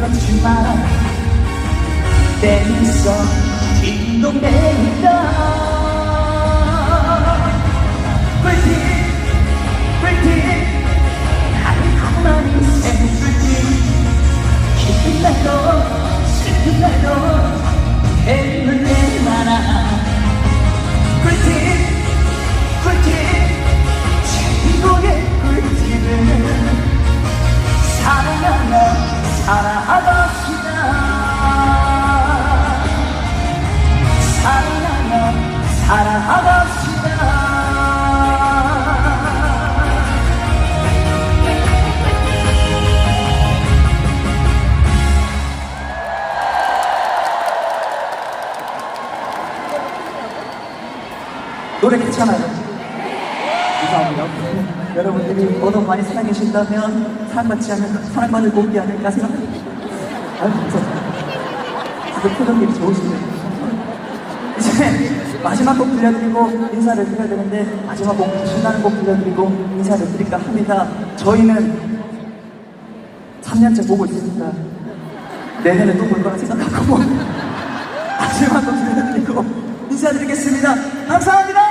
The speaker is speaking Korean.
그렇지만 때있어 딩동댕이다 노래 괜찮아요? 감사합니다. 여러분들이 더더 많이 사랑해 주신다면 사랑받지 않는 사랑받을 곡이 아닐까 생각합니다. 아유, 감사합니다. 다들 표정들이 좋으시네요. 이제 마지막 곡 들려드리고 인사를 드려야 되는데 마지막 곡 신나는 곡 들려드리고 인사를 드릴까 합니다. 저희는 3년째 보고 있으니까 내년에 또 볼 거라 생각하고 마지막 곡 들려드리고 인사드리겠습니다. 감사합니다.